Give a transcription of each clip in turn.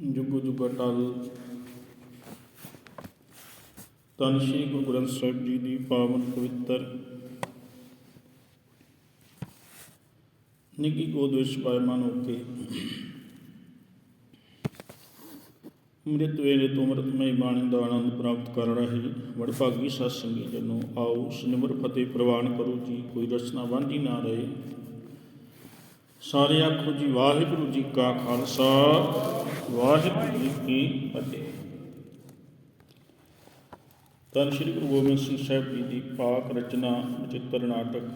ਜੁਗੋ ਜੁਗ ਅਟਲ। ਤਨ ਸ੍ਰੀ ਗੁਰੂ ਗ੍ਰੰਥ ਸਾਹਿਬ ਜੀ ਦੀ ਪਾਵਨ ਪਵਿੱਤਰ ਨਿੱਕੀ ਗੋਦ ਵਿੱਚ ਪਾਇਮਾਨ ਹੋ ਕੇ ਅੰਮ੍ਰਿਤ ਵੇਲੇ ਤੋਂ ਅੰਮ੍ਰਿਤਮਈ ਬਾਣੀ ਦਾ ਆਨੰਦ ਪ੍ਰਾਪਤ ਕਰ ਰਹੇ ਵਡਭਾਗੀ ਸਤ ਸੰਗੀ ਜਨੋ, ਆਓ ਸਿਮਰ ਫਤਿਹ ਪ੍ਰਵਾਨ ਕਰੋ ਜੀ, ਕੋਈ ਰਚਨਾ ਵਾਂਝੀ ਨਾ ਰਹੇ। ਸਾਰੇ ਆਖੋ ਜੀ, ਵਾਹਿਗੁਰੂ ਜੀ ਕਾ ਖਾਲਸਾ। ਵਾਹਿਗੁਰੂ ਜੀ ਕੀ ਫਤਿਹ। ਧੰਨ ਸ਼੍ਰੀ ਗੁਰੂ ਗੋਬਿੰਦ ਸਿੰਘ ਸਾਹਿਬ ਜੀ ਦੀ ਪਾਕ ਰਚਨਾ, ਚਿੱਤਰ ਨਾਟਕ।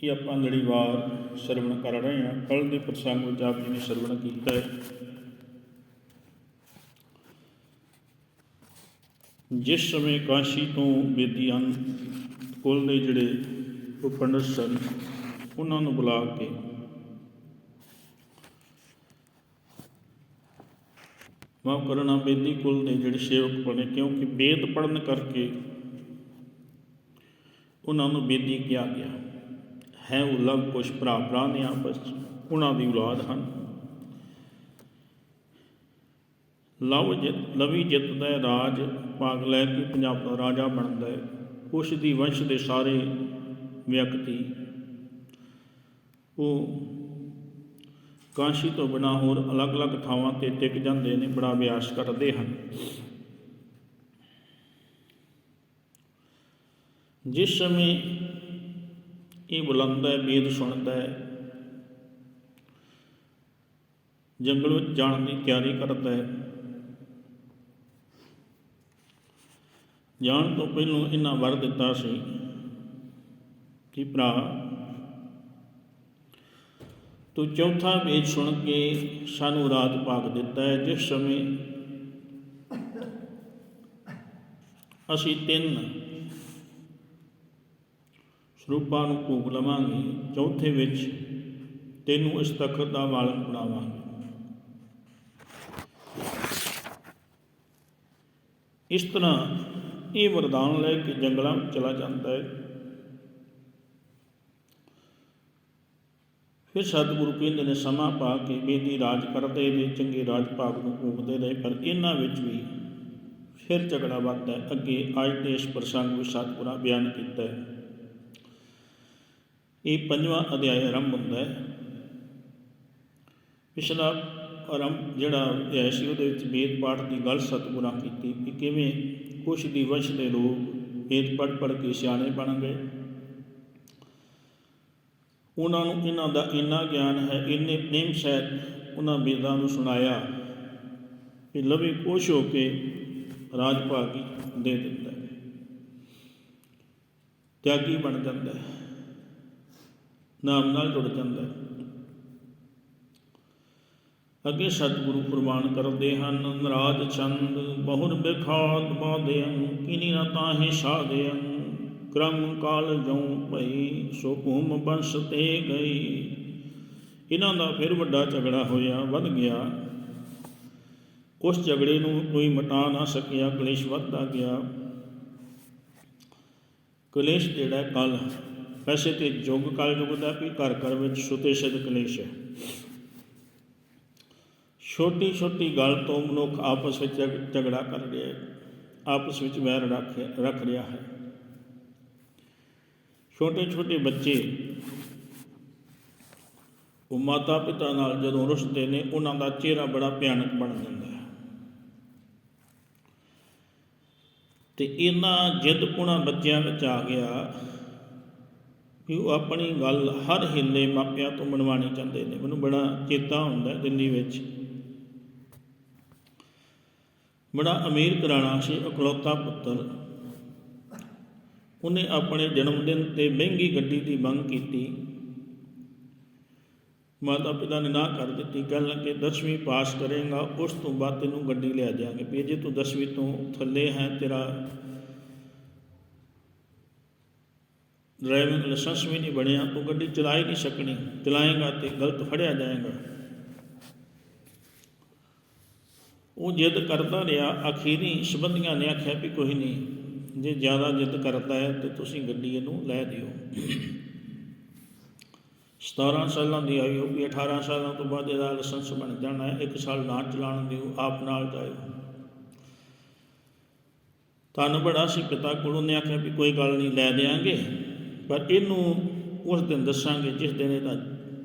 ਇਹ ਆਪਾਂ ਲੜੀਵਾਰ ਸਰਵਣ ਕਰ ਰਹੇ ਹਾਂ ਕੱਲ ਦੇ ਪ੍ਰਸੰਗ ਵਿੱਚ ਆਪ ਜੀ ਨੇ ਸਰਵਣ ਕੀਤਾ ਹੈ। ਜਿਸ ਸਮੇਂ ਕਾਸ਼ੀ ਤੋਂ ਬੇਦੀਆਂ ਕੁਲ ਦੇ ਜਿਹੜੇ ਉਹ ਸਨ ਉਹਨਾਂ ਨੂੰ ਬੁਲਾ ਕੇ ਮਾਫ ਕਰਨਾ ਬੇਦੀ ਕੁਲ ਨੇ ਜਿਹੜੇ ਸੇਵਕ ਬਣੇ, ਕਿਉਂਕਿ ਬੇਦ ਪੜਨ ਕਰਕੇ ਉਹਨਾਂ ਨੂੰ ਬੇਦੀ ਕਿਹਾ ਗਿਆ। ਹੈ ਉਹ ਲਵ ਕੁਛ ਭਰਾ ਭਰਾ ਨੇ ਆਪਸ ਉਹਨਾਂ ਦੀ ਔਲਾਦ ਹਨ। ਲਵ ਜਿੱਤ, ਲਵੀ ਜਿੱਤਦਾ ਰਾਜ ਭਾਗ ਲੈ ਕੇ ਪੰਜਾਬ ਦਾ ਰਾਜਾ ਬਣਦਾ ਹੈ। ਉਸ ਦੀ ਵੰਸ਼ ਦੇ ਸਾਰੇ ਵਿਅਕਤੀ, ਉਹ ਕਾਂਸ਼ੀ ਤੋਂ ਬਿਨਾਂ ਹੋਰ ਅਲੱਗ-ਅਲੱਗ ਥਾਵਾਂ ਤੇ ਟਿਕ ਜਾਂਦੇ ਨੇ, ਬੜਾ ਅਭਿਆਸ ਕਰਦੇ ਹਨ। ਜਿਸ ਸਮੇਂ ਇਹ ਬੁਲੰਦਾ ਹੈ ਵੇਦ ਸੁਣਦਾ ਹੈ, ਜੰਗਲ ਵਿੱਚ ਜਾਣ ਦੀ ਤਿਆਰੀ ਕਰਦਾ ਹੈ। ਜਾਣ ਤੋਂ ਪਹਿਲਾਂ ਇਹਨਾਂ ਵਰ ਦਿੱਤਾ ਸੀ ਕਿ ਭਰਾ ਤੂੰ ਚੌਥਾ ਵੇਦ ਸੁਣ ਕੇ ਸਾਨੂੰ ਰਾਤ ਭਾਗ ਦਿੱਤਾ ਹੈ, ਜਿਸ ਸਮੇਂ ਅਸੀਂ ਤਿੰਨ ਸਰੂਪਾਂ ਨੂੰ ਭੋਗ ਲਵਾਂਗੇ, ਚੌਥੇ ਵਿੱਚ ਤੈਨੂੰ ਇਸ ਤਖਤ ਦਾ ਮਾਲਕ ਬਣਾਵਾਂਗੇ ਇਸ ਤਰ੍ਹਾਂ ਇਹ ਵਰਦਾਨ ਲੈ ਕੇ ਜੰਗਲਾਂ ਵਿੱਚ ਚਲਾ ਜਾਂਦਾ ਹੈ। ਫਿਰ ਸਤਿਗੁਰੂ ਕਹਿੰਦੇ ਨੇ, ਸਮਾਂ ਪਾ ਕੇ ਬੇਦੀ ਰਾਜ ਕਰਦੇ ਨੇ, ਚੰਗੇ ਰਾਜ ਭਾਗ ਨੂੰ ਭੋਗਦੇ ਰਹੇ, ਪਰ ਇਹਨਾਂ ਵਿੱਚ ਵੀ ਫਿਰ ਝਗੜਾ ਵੱਧਦਾ ਅੱਗੇ ਅੱਜ ਦੇ ਇਸ ਪ੍ਰਸੰਗ ਵਿੱਚ ਸਤਿਗੁਰਾਂ ਬਿਆਨ ਕੀਤਾ ਹੈ। ਇਹ ਪੰਜਵਾਂ ਅਧਿਆਇ ਆਰੰਭ ਹੁੰਦਾ ਹੈ। ਪਿਛਲਾ ਆਰੰਭ ਜਿਹੜਾ ਅਧਿਆਇ ਸੀ, ਉਹਦੇ ਵਿੱਚ ਵੇਦ ਪਾਠ ਦੀ ਗੱਲ ਸਤਿਗੁਰਾਂ ਕੀਤੀ ਕਿ ਕਿਵੇਂ ਕੁਛ ਦੀ ਵੰਸ਼ ਦੇ ਲੋਕ ਵੇਦ ਪੜ੍ਹ ਪੜ੍ਹ ਕੇ ਸਿਆਣੇ ਬਣ ਗਏ। ਉਹਨਾਂ ਨੂੰ ਇਹਨਾਂ ਦਾ ਇੰਨਾ ਗਿਆਨ ਹੈ, ਇੰਨੇ ਪ੍ਰੇਮ ਸਹਿਤ ਉਹਨਾਂ ਵੇਦਾਂ ਨੂੰ ਸੁਣਾਇਆ ਕਿ ਲਵੀ ਖੁਸ਼ ਹੋ ਕੇ ਰਾਜ ਭਾਗੀ ਦੇ ਦਿੰਦਾ ਹੈ। ਤਿਆਗੀ ਬਣ ਜਾਂਦਾ ਹੈ। ਨਾਮ ਨਾਲ ਜੁੜ ਜਾਂਦਾ ਹੈ। ਅੱਗੇ ਸਤਿਗੁਰੂ ਪ੍ਰਮਾਣ ਕਰਦੇ ਹਨ, ਨਰਾਜ ਚੰਦ ਬਹੁਰ ਬਿਖਾਤ ਬਾਦਿਅੰ ਕਿਨੀ ਨਾ ਤਾਹੇ ਸਾਧਿਅੰ ਕ੍ਰਮ ਕਾਲ ਜਉ ਭਈ ਸੋ ਭੂਮ ਬੰਸ ਤੇ ਗਈ। ਇਹਨਾਂ ਦਾ ਫਿਰ ਵੱਡਾ ਝਗੜਾ ਹੋਇਆ, ਵੱਧ ਗਿਆ। ਉਸ ਝਗੜੇ ਨੂੰ ਕੋਈ ਮਟਾ ਨਾ ਸਕਿਆ, ਕਲੇਸ਼ ਵੱਧਦਾ ਗਿਆ। ਕਲੇਸ਼ ਜਿਹੜਾ ਕੱਲ ਵੈਸੇ ਤੇ ਯੁੱਗ ਕਲ ਯੁੱਗ ਦਾ ਵੀ ਘਰ ਘਰ ਵਿੱਚ ਸੁਤੇ ਸਿਧ ਕਲੇਸ਼ ਹੈ। ਛੋਟੀ ਛੋਟੀ ਗੱਲ ਤੋਂ ਮਨੁੱਖ ਆਪਸ ਵਿੱਚ ਝਗ- ਝਗੜਾ ਕਰ ਰਿਹਾ ਹੈ, ਆਪਸ ਵਿੱਚ ਵੈਰ ਰੱਖ ਰੱਖ ਰਿਹਾ ਹੈ। ਛੋਟੇ ਛੋਟੇ ਬੱਚੇ ਉਹ ਮਾਤਾ ਪਿਤਾ ਨਾਲ ਜਦੋਂ ਰੁੱਸਦੇ ਨੇ, ਉਹਨਾਂ ਦਾ ਚਿਹਰਾ ਬੜਾ ਭਿਆਨਕ ਬਣ ਜਾਂਦਾ ਹੈ। ਤੇ ਇਹਨਾਂ ਜਿੱਦ ਪੁਣਾ ਬੱਚਿਆਂ ਵਿੱਚ ਆ ਗਿਆ ਕਿ ਉਹ ਆਪਣੀ ਗੱਲ ਹਰ ਹਿੱਲੇ ਮਾਪਿਆਂ ਤੋਂ ਮਨਵਾਣੀ ਚਾਹੁੰਦੇ ਨੇ। ਮੈਨੂੰ ਬੜਾ ਚੇਤਾ ਹੁੰਦਾ ਦਿੱਲੀ ਵਿੱਚ। ਬੜਾ ਅਮੀਰ ਘਰਾਣਾ ਸੀ, ਇਕਲੌਤਾ ਪੁੱਤਰ। ਉਹਨੇ ਆਪਣੇ ਜਨਮ ਦਿਨ ਤੇ ਮਹਿੰਗੀ ਗੱਡੀ ਦੀ ਮੰਗ ਕੀਤੀ। ਮਾਤਾ ਪਿਤਾ ਨੇ ਨਾ ਕਰ ਦਿੱਤੀ, ਕਹਿਣ ਲੱਗੇ 10ਵੀਂ ਪਾਸ ਕਰੇਗਾ, ਉਸ ਤੋਂ ਬਾਅਦ ਤੈਨੂੰ ਗੱਡੀ ਲਿਆ ਜਾਵਾਂਗੇ। ਵੀ ਜੇ ਤੂੰ 10ਵੀਂ ਤੋਂ ਥੱਲੇ ਹੈ, ਤੇਰਾ ਡਰਾਈਵਿੰਗ ਲਾਇਸੈਂਸ ਵੀ ਨਹੀਂ ਬਣਿਆ, ਤੂੰ ਗੱਡੀ ਚਲਾ ਹੀ ਨਹੀਂ ਸਕਣੀ। ਚਲਾਏਗਾ ਤੇ ਗਲਤ ਫੜਿਆ ਜਾਏਗਾ। ਉਹ ਜਿੱਦ ਕਰਦਾ ਰਿਹਾ, ਅਖੀਰੀ ਸੰਬੰਧੀਆਂ ਨੇ ਆਖਿਆ ਵੀ ਕੋਈ ਨਹੀਂ। ਜੇ ਜ਼ਿਆਦਾ ਜਿੱਦ ਕਰਦਾ ਹੈ, ਤੇ ਤੁਸੀਂ ਗੱਡੀ ਇਹਨੂੰ ਲੈ ਦਿਓ। 17 ਸਾਲਾਂ ਦੀ ਆਈ ਹੋਊਗੀ 18 ਸਾਲਾਂ ਤੋਂ ਬਾਅਦ ਇਹਦਾ ਲਾਇਸੈਂਸ ਬਣ ਜਾਣਾ ਹੈ, ਇੱਕ ਸਾਲ ਨਾ ਚਲਾਉਣ ਦਿਓ, ਆਪ ਨਾਲ ਜਾਇਓ। ਤੁਹਾਨੂੰ ਬੜਾ ਸੀ ਪਿਤਾ ਕੋਲੋਂ ਨੇ ਆਖਿਆ ਵੀ ਕੋਈ ਗੱਲ ਨਹੀਂ, ਲੈ ਦੇਾਂਗੇ ਪਰ ਇਹਨੂੰ ਉਸ ਦਿਨ ਦੱਸਾਂਗੇ, ਜਿਸ ਦਿਨ ਇਹਦਾ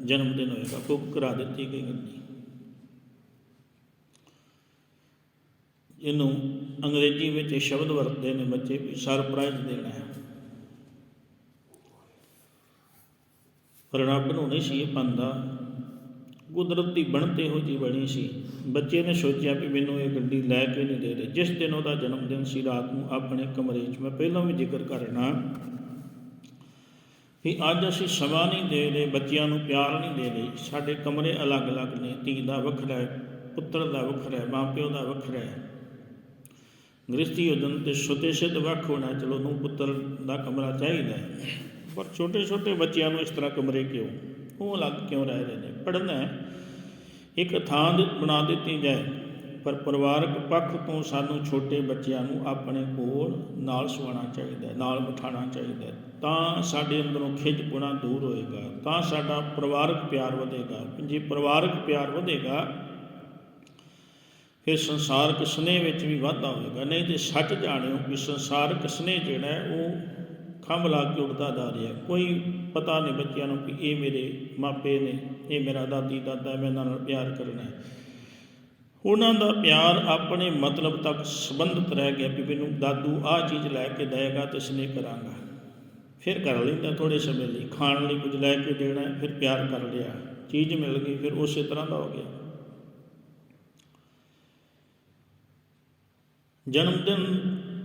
ਜਨਮ ਦਿਨ ਹੋਏਗਾ, ਕੁੱਕ ਕਰਾ ਦਿੱਤੀ ਗਈ ਗੱਡੀ। ਇਹਨੂੰ ਅੰਗਰੇਜ਼ੀ ਵਿੱਚ ਇਹ ਸ਼ਬਦ ਵਰਤਦੇ ਨੇ ਬੱਚੇ ਵੀ ਸਰਪ੍ਰਾਈਜ਼ ਦੇਣਾ ਹੈ। ਪਰ ਰੱਬ ਨੂੰ ਨਹੀਂ ਸੀ ਇਹ ਪੰਦਾ ਕੁਦਰਤ ਦੀ ਬਣਤੇ ਹੋ ਜੀ ਬਣੀ ਸੀ। ਬੱਚੇ ਨੇ ਸੋਚਿਆ ਵੀ ਮੈਨੂੰ ਇਹ ਗੱਡੀ ਲੈ ਕੇ ਨਹੀਂ ਦੇ ਰਹੇ। ਜਿਸ ਦਿਨ ਉਹਦਾ ਜਨਮ ਦਿਨ ਸੀ, ਰਾਤ ਨੂੰ ਆਪਣੇ ਕਮਰੇ 'ਚ ਮੈਂ ਪਹਿਲਾਂ ਵੀ ਜ਼ਿਕਰ ਕਰਨਾ ਵੀ ਅੱਜ ਅਸੀਂ ਸਮਾਂ ਨਹੀਂ ਦੇ ਰਹੇ, ਬੱਚਿਆਂ ਨੂੰ ਪਿਆਰ ਨਹੀਂ ਦੇ ਰਹੇ। ਸਾਡੇ ਕਮਰੇ ਅਲੱਗ-ਅਲੱਗ ਨੇ, ਧੀ ਦਾ ਵੱਖਰਾ ਹੈ, ਪੁੱਤਰ ਦਾ ਵੱਖਰਾ ਹੈ ਮਾਂ ਪਿਓ ਦਾ ਵੱਖਰਾ ਹੈ। ਗ੍ਰਸਤੀ ਉਦਨ ਤੇ ਛੋਟੇ ਸਿੱਧ ਵੱਖ ਹੋਣਾ, ਚਲੋ ਨੂੰ ਪੁੱਤਰ ਦਾ ਕਮਰਾ ਚਾਹੀਦਾ ਪਰ ਛੋਟੇ ਛੋਟੇ ਬੱਚਿਆਂ ਨੂੰ ਇਸ ਤਰ੍ਹਾਂ ਕਮਰੇ ਕਿਉਂ? ਉਹ ਅਲੱਗ ਕਿਉਂ ਰਹਿ ਰਹੇ ਨੇ? ਪੜ੍ਹਨਾ ਇੱਕ ਥਾਂ ਬਣਾ ਦਿੱਤੀ ਜਾਏ, ਪਰ ਪਰਿਵਾਰਕ ਪੱਖ ਤੋਂ ਸਾਨੂੰ ਛੋਟੇ ਬੱਚਿਆਂ ਨੂੰ ਆਪਣੇ ਕੋਲ ਨਾਲ ਸੁਆਣਾ ਚਾਹੀਦਾ ਨਾਲ ਬਿਠਾਉਣਾ ਚਾਹੀਦਾ ਤਾਂ ਸਾਡੇ ਅੰਦਰੋਂ ਖਿੱਚ ਗੁਣਾ ਦੂਰ ਹੋਏਗਾ, ਤਾਂ ਸਾਡਾ ਪਰਿਵਾਰਕ ਪਿਆਰ ਵਧੇਗਾ। ਜੇ ਪਰਿਵਾਰਕ ਪਿਆਰ ਵਧੇਗਾ ਫਿਰ ਸੰਸਾਰਕ ਸਨੇਹ ਵਿੱਚ ਵੀ ਵਾਧਾ ਹੋਏਗਾ? ਨਹੀਂ ਤੇ ਸੱਚ ਜਾਣਿਓ ਕਿ ਸੰਸਾਰਕ ਸਨੇਹ ਜਿਹੜਾ ਉਹ ਖੰਭ ਲਾ ਕੇ ਉੱਡਦਾ ਜਾ ਰਿਹਾ। ਕੋਈ ਪਤਾ ਨਹੀਂ ਬੱਚਿਆਂ ਨੂੰ ਕਿ ਇਹ ਮੇਰੇ ਮਾਪੇ ਨੇ, ਇਹ ਮੇਰਾ ਦਾਦੀ ਦਾਦਾ, ਮੈਂ ਇਹਨਾਂ ਨਾਲ ਪਿਆਰ ਕਰਨਾ ਹੈ। ਉਹਨਾਂ ਦਾ ਪਿਆਰ ਆਪਣੇ ਮਤਲਬ ਤੱਕ ਸੰਬੰਧਿਤ ਰਹਿ ਗਿਆ ਵੀ ਮੈਨੂੰ ਦਾਦੂ ਆਹ ਚੀਜ਼ ਲੈ ਕੇ ਦੇਗਾ ਤੇ ਸਨੇਹ ਕਰਾਂਗਾ। ਫਿਰ ਕਰ ਲੈਂਦਾ ਥੋੜੇ ਸਮੇਂ ਲਈ। ਖਾਣ ਲਈ ਕੁਝ ਲੈ ਕੇ ਦੇਣਾ, ਫਿਰ ਪਿਆਰ ਕਰ ਲਿਆ। ਚੀਜ਼ ਮਿਲ ਗਈ, ਫਿਰ ਉਸੇ ਤਰ੍ਹਾਂ ਦਾ ਹੋ ਗਿਆ। ਜਨਮ ਦਿਨ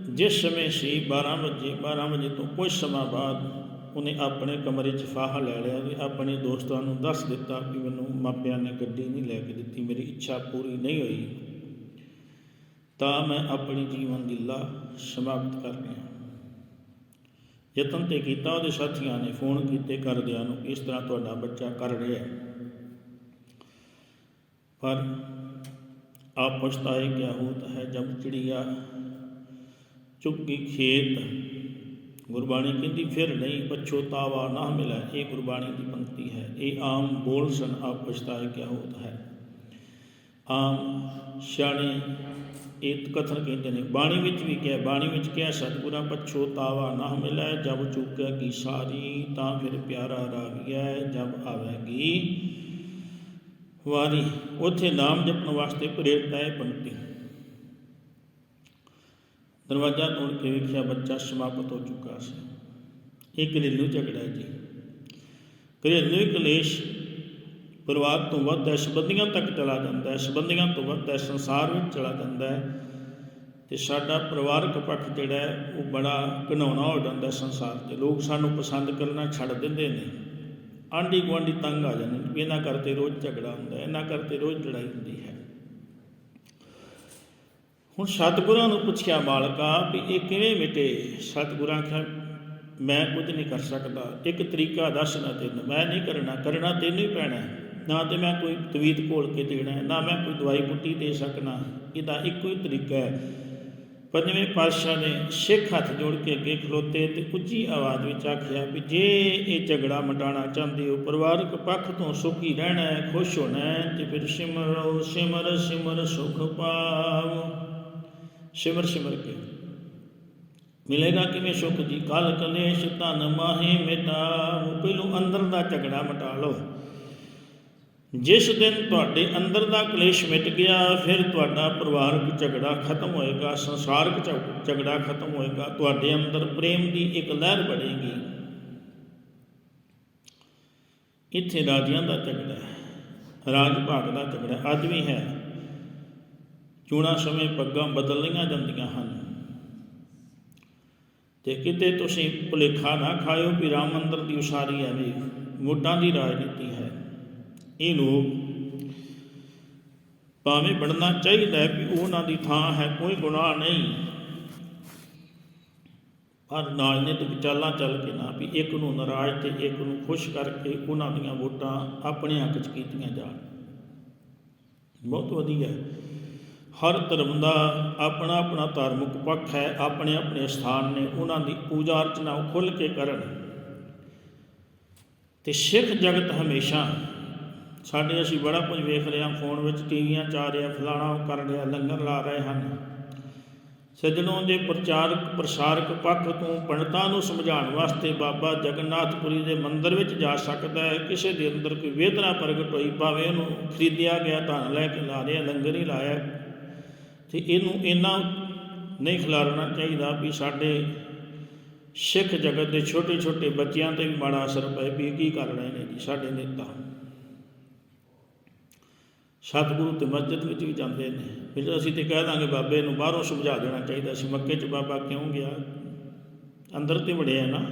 ਜਿਸ ਸਮੇਂ ਸੀ 12 ਵਜੇ 12 ਵਜੇ ਤੋਂ ਕੁਝ ਸਮਾਂ ਬਾਅਦ ਉਹਨੇ ਆਪਣੇ ਕਮਰੇ 'ਚ ਫਾਹਾ ਲੈ ਲਿਆ ਵੀ ਆਪਣੇ ਦੋਸਤਾਂ ਨੂੰ ਦੱਸ ਦਿੱਤਾ ਕਿ ਮੈਨੂੰ ਮਾਪਿਆਂ ਨੇ ਗੱਡੀ ਨਹੀਂ ਲੈ ਕੇ ਦਿੱਤੀ, ਮੇਰੀ ਇੱਛਾ ਪੂਰੀ ਨਹੀਂ ਹੋਈ। ਤਾਂ ਮੈਂ ਆਪਣੀ ਜੀਵਨ ਦੀ ਲਾ ਸਮਾਪਤ ਕਰ ਰਿਹਾ ਯਤਨ ਤੇ ਕੀਤਾ, ਉਹਦੇ ਸਾਥੀਆਂ ਨੇ ਫੋਨ ਕੀਤੇ ਕਰਦਿਆਂ ਨੂੰ, ਇਸ ਤਰ੍ਹਾਂ ਤੁਹਾਡਾ ਬੱਚਾ ਕਰ ਰਿਹਾ ਪਰ आप पछताए क्या होता है जब चिड़िया ਚੁੱਕ ਗਈ ਖੇਤ ਗੁਰਬਾਣੀ ਕਹਿੰਦੀ ਫਿਰ ਨਹੀਂ ਪਛੋਤਾਵਾ ਨਾ ਮਿਲਾ ਇਹ ਗੁਰਬਾਣੀ ਦੀ ਪੰਕਤੀ ਹੈ ਇਹ ਆਮ ਬੋਲ ਸਨ ਆਪ ਪਛਤਾਏ ਕਿਆ ਹੋਤਾ ਹੈ ਆਮ ਸਿਆਣੇ ਇਹ ਕਥਨ ਕਹਿੰਦੇ ਨੇ ਬਾਣੀ ਵਿੱਚ ਵੀ ਕਿਹਾ ਬਾਣੀ ਵਿੱਚ ਕਿਹਾ ਸਤਿਗੁਰਾਂ ਪਛੋਤਾਵਾ ਨਾ ਮਿਲੈ ਜਬ ਚੁੱਕਿਆ ਕੀ ਸਾਰੀ ਤਾਂ ਫਿਰ ਪਿਆਰਾ ਰਾਗਿਆ ਜਬ ਆਵੇਗੀ ਵਾਰੀ ਉੱਥੇ ਨਾਮ ਜਪਣ ਵਾਸਤੇ ਪ੍ਰੇਰਿਤ ਹੈ ਪੰਕਤੀ। ਦਰਵਾਜ਼ਾ ਤੋੜ ਕੇ ਵੇਖਿਆ ਬੱਚਾ ਸਮਾਪਤ ਹੋ ਚੁੱਕਾ ਸੀ। ਇਹ ਘਰੇਲੂ ਝਗੜਾ ਹੈ ਜੀ। ਘਰੇਲੂ ਕਲੇਸ਼ ਪਰਿਵਾਰ ਤੋਂ ਵੱਧ ਹੈ, ਸੰਬੰਧੀਆਂ ਤੱਕ ਚਲਾ ਜਾਂਦਾ ਹੈ, ਸੰਬੰਧੀਆਂ ਤੋਂ ਵੱਧ ਹੈ, ਸੰਸਾਰ ਵਿੱਚ ਚਲਾ ਜਾਂਦਾ ਹੈ ਤੇ ਸਾਡਾ ਪਰਿਵਾਰਕ ਪੱਖ ਜਿਹੜਾ ਉਹ ਬੜਾ ਘਿਨਾਉਣਾ ਹੋ ਜਾਂਦਾ ਸੰਸਾਰ ਤੇ। ਲੋਕ ਸਾਨੂੰ ਪਸੰਦ ਕਰਨਾ ਛੱਡ ਦਿੰਦੇ ਨੇ। ਆਂਢੀ ਗੁਆਂਢੀ ਤੰਗ ਆ ਜਾਂਦੇ ਨੇ ਵੀ ਇਹਨਾਂ ਕਰਤੇ ਰੋਜ਼ ਝਗੜਾ ਹੁੰਦਾ, ਇਹਨਾਂ ਕਰਤੇ ਰੋਜ਼ ਲੜਾਈ ਹੁੰਦੀ ਹੈ। ਹੁਣ ਸਤਿਗੁਰਾਂ ਨੂੰ ਪੁੱਛਿਆ ਮਾਲਕਾ ਵੀ ਇਹ ਕਿਵੇਂ ਮਿਟੇ? ਸਤਿਗੁਰਾਂ ਆਖਿਆ, ਮੈਂ ਕੁਝ ਨਹੀਂ ਕਰ ਸਕਦਾ, ਇੱਕ ਤਰੀਕਾ ਦੱਸ ਨਾ ਤੈਨੂੰ, ਮੈਂ ਨਹੀਂ ਕਰਨਾ ਕਰਨਾ ਤੈਨੂੰ ਹੀ ਪੈਣਾ ਨਾ ਤੇ ਮੈਂ ਕੋਈ ਤਵੀਤ ਘੋਲ ਕੇ ਦੇਣਾ ਨਾ ਮੈਂ ਕੋਈ ਦਵਾਈ ਬੁੱਟੀ ਦੇ ਸਕਣਾ, ਇਹਦਾ ਇੱਕੋ ਹੀ ਤਰੀਕਾ ਹੈ। ਪੰਜਵੇਂ ਪਾਤਸ਼ਾਹ ਨੇ ਸਿੱਖ ਹੱਥ ਜੋੜ ਕੇ ਅੱਗੇ ਖਲੋਤੇ ਤੇ ਉੱਚੀ ਆਵਾਜ਼ ਵਿੱਚ ਆਖਿਆ ਵੀ ਜੇ ਇਹ ਝਗੜਾ ਮਟਾਉਣਾ ਚਾਹੁੰਦੇ ਹੋ, ਪਰਿਵਾਰਕ ਪੱਖ ਤੋਂ ਸੁਖੀ ਰਹਿਣਾ ਹੈ, ਖੁਸ਼ ਹੋਣਾ ਹੈ, ਤੇ ਫਿਰ ਸਿਮਰੋ ਸਿਮਰ ਸਿਮਰ ਸੁਖ ਪਾਵ। ਸਿਮਰ ਸਿਮਰ ਕੇ ਮਿਲੇਗਾ ਕਿਵੇਂ ਸੁਖ ਦੀ ਕਾਲ ਕਲੇਸ਼ ਤਨ ਮਾਹੇ ਮਿਟਾਵ ਪਹਿਲੋਂ ਅੰਦਰ ਦਾ ਝਗੜਾ ਮਟਾ ਲਓ। ਜਿਸ ਦਿਨ ਤੁਹਾਡੇ ਅੰਦਰ ਦਾ ਕਲੇਸ਼ ਮਿਟ ਗਿਆ, ਫਿਰ ਤੁਹਾਡਾ ਪਰਿਵਾਰਕ ਝਗੜਾ ਖਤਮ ਹੋਏਗਾ, ਸੰਸਾਰਕ ਝਗੜਾ ਖਤਮ ਹੋਏਗਾ, ਤੁਹਾਡੇ ਅੰਦਰ ਪ੍ਰੇਮ ਦੀ ਇੱਕ ਲਹਿਰ ਬਣੇਗੀ। ਇੱਥੇ ਰਾਜਿਆਂ ਦਾ ਝਗੜਾ ਹੈ ਰਾਜ ਭਾਗ ਦਾ ਝਗੜਾ ਅੱਜ ਵੀ ਹੈ। ਚੂਣਾ ਸਮੇਂ ਪੱਗਾਂ ਬਦਲੀਆਂ ਜਾਂਦੀਆਂ ਹਨ। ਤੇ ਕਿਤੇ ਤੁਸੀਂ ਭੁਲੇਖਾ ਨਾ ਖਾਇਓ ਵੀ ਰਾਮ ਮੰਦਰ ਦੀ ਉਸਾਰੀ ਐਵੇਂ ਵੋਟਾਂ ਦੀ ਰਾਜਨੀਤੀ ਹੈ। ਇਹ ਲੋਕ ਭਾਵੇਂ ਬਣਨਾ ਚਾਹੀਦਾ ਹੈ ਵੀ ਉਹਨਾਂ ਦੀ ਥਾਂ ਹੈ, ਕੋਈ ਗੁਨਾਹ ਨਹੀਂ। ਪਰ ਰਾਜਨੀਤਿਕ ਚਾਲਾਂ ਚੱਲ ਕੇ ਨਾ ਵੀ ਇੱਕ ਨੂੰ ਨਾਰਾਜ਼ ਤੇ ਇੱਕ ਨੂੰ ਖੁਸ਼ ਕਰਕੇ ਉਹਨਾਂ ਦੀਆਂ ਵੋਟਾਂ ਆਪਣੇ ਹੱਕ 'ਚ ਕੀਤੀਆਂ ਜਾਣ। ਬਹੁਤ ਵਧੀਆ ਹਰ ਧਰਮ ਦਾ ਆਪਣਾ ਆਪਣਾ ਧਾਰਮਿਕ ਪੱਖ ਹੈ ਆਪਣੇ ਆਪਣੇ ਸਥਾਨ ਨੇ, ਉਹਨਾਂ ਦੀ ਪੂਜਾ ਅਰਚਨਾ ਉਹ ਖੁੱਲ੍ਹ ਕੇ ਕਰਨ। ਤੇ ਸਿੱਖ ਜਗਤ ਹਮੇਸ਼ਾ ਸਾਡੇ ਅਸੀਂ ਬੜਾ ਕੁਝ ਵੇਖ ਰਹੇ ਹਾਂ, ਫੋਨ ਵਿੱਚ ਟੀਵੀਆਂ ਚ ਆ ਰਿਹਾ, ਫਲਾਣਾ ਉਹ ਕਰ ਰਿਹਾ, ਲੰਗਰ ਲਾ ਰਹੇ ਹਨ। ਸੱਜਣੋਂ ਦੇ ਪ੍ਰਚਾਰਕ, ਪ੍ਰਸਾਰਕ ਪੱਖ ਤੋਂ ਪੰਡਤਾਂ ਨੂੰ ਸਮਝਾਉਣ ਵਾਸਤੇ ਬਾਬਾ ਜਗਨਨਾਥਪੁਰੀ ਦੇ ਮੰਦਿਰ ਵਿੱਚ ਜਾ ਸਕਦਾ ਹੈ, ਕਿਸੇ ਦੇ ਅੰਦਰ ਕੋਈ ਵੇਦਨਾ ਪ੍ਰਗਟ ਹੋਈ, ਭਾਵੇਂ ਉਹਨੂੰ ਖਰੀਦਿਆ ਗਿਆ, ਧਨ ਲੈ ਕੇ ਲਾ ਰਿਹਾ, ਲੰਗਰ ਹੀ ਲਾਇਆ, ਤੇ ਇਹਨੂੰ ਇੰਨਾ ਨਹੀਂ ਖਿਲਾਰਨਾ ਚਾਹੀਦਾ ਵੀ ਸਾਡੇ ਸਿੱਖ ਜਗਤ ਦੇ ਛੋਟੇ ਛੋਟੇ ਬੱਚਿਆਂ ਤੇ ਵੀ ਮਾੜਾ ਅਸਰ ਪਏ ਵੀ ਇਹ ਕੀ ਕਰ ਰਹੇ ਨੇ ਜੀ, ਸਾਡੇ ਨੇਤਾ। ਸਤਿਗੁਰੂ ਤੇ ਮਸਜਿਦ ਵਿੱਚ ਵੀ ਜਾਂਦੇ ਨੇ। ਫਿਰ ਅਸੀਂ ਤੇ ਕਹਿ ਦਾਂਗੇ, ਬਾਬੇ ਨੂੰ ਬਾਹਰੋਂ ਸਮਝਾ ਦੇਣਾ ਚਾਹੀਦਾ ਸੀ, ਮੱਕੇ 'ਚ ਬਾਬਾ ਕਿਉਂ ਗਿਆ? ਅੰਦਰ ਤੇ ਵੜਿਆ ਨਾ।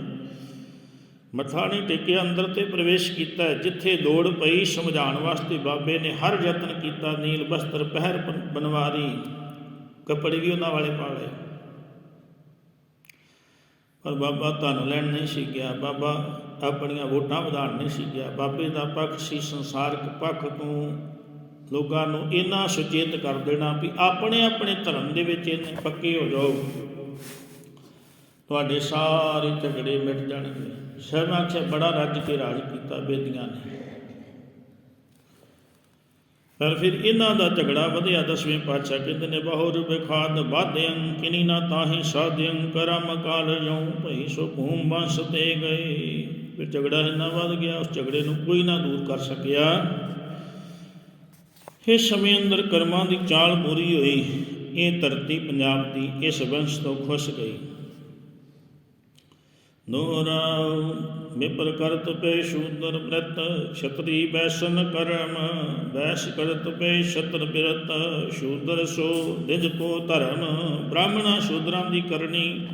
ਮੱਥਾ ਨਹੀਂ ਟੇਕਿਆ, ਅੰਦਰ ਤੇ ਪ੍ਰਵੇਸ਼ ਕੀਤਾ। ਜਿੱਥੇ ਲੋੜ ਪਈ, ਸਮਝਾਉਣ ਵਾਸਤੇ ਬਾਬੇ ਨੇ ਹਰ ਯਤਨ ਕੀਤਾ, ਨੀਲ ਬਸਤਰ ਪਹਿਰ ਬਨ- ਬਨਵਾਰੀ ਕੱਪੜੇ ਵੀ ਉਹਨਾਂ ਵਾਲੇ ਪਾ ਲਏ। ਪਰ ਬਾਬਾ ਧਨ ਲੈਣ ਨਹੀਂ ਸੀ ਗਿਆ। ਬਾਬਾ ਆਪਣੀਆਂ ਵੋਟਾਂ ਵਧਾਉਣ ਨਹੀਂ ਸੀ ਗਿਆ। ਬਾਬੇ ਦਾ ਪੱਖ ਸੀ ਸੰਸਾਰਕ ਪੱਖ ਤੋਂ। ਲੋਕਾਂ ਨੂੰ ਇੰਨਾ ਸੁਚੇਤ ਕਰ ਦੇਣਾ ਵੀ ਆਪਣੇ ਆਪਣੇ ਧਰਮ ਦੇ ਵਿੱਚ ਇੰਨੇ ਪੱਕੇ ਹੋ ਜਾਓ। ਤੁਹਾਡੇ ਸਾਰੇ ਝਗੜੇ ਮਿਟ ਜਾਣਗੇ। ਸਹਿਮਾਖਿਆ ਬੜਾ ਰੱਜ ਕੇ ਰਾਜ ਕੀਤਾ ਬੇਦੀਆਂ ਨੇ। ਪਰ ਫਿਰ ਇਹਨਾਂ ਦਾ ਝਗੜਾ ਵਧਿਆ, ਦਸਵੇਂ ਪਾਤਸ਼ਾਹ ਕਹਿੰਦੇ ਨੇ, ਬਹੁਰ ਬਿਖਾਦ ਬਾਧਿਅੰ ਕਿਨੀ ਨਾ ਤਾਹੀ ਸਾਧਿਅੰ, ਕਰਮ ਕਾਲ ਜਉ ਭਈ ਸੋ ਭੂਮ ਬੰਸ ਤੇ ਗਏ। ਫਿਰ ਝਗੜਾ ਇੰਨਾ ਵੱਧ ਗਿਆ, ਉਸ ਝਗੜੇ ਨੂੰ ਕੋਈ ਨਾ ਦੂਰ ਕਰ ਸਕਿਆ। ਇਸ ਸਮੇਂ ਅੰਦਰ ਕਰਮਾਂ ਦੀ ਚਾਲ ਪੂਰੀ ਹੋਈ, ਇਹ ਧਰਤੀ ਪੰਜਾਬ ਦੀ ਇਸ ਵੰਸ਼ ਤੋਂ ਖੁਸ਼ ਗਈ। ਦੋਹਰਾਉ ਵਿਪਰ ਕਰਤ ਪੇ ਸ਼ੂਦਰ ਬ੍ਰਤ ਛਤਰੀ ਬੈਸਨ ਕਰਮ, ਬੈਸ ਕਰਤ ਪੇ ਛਤਰ ਬਿਰਤ, ਸ਼ੂਦਰ ਸੋ ਨਿਜ ਕੋ ਧਰਮ, ਬ੍ਰਾਹਮਣਾ ਸ਼ੂਦਰਾਂ ਦੀ ਕਰਨੀ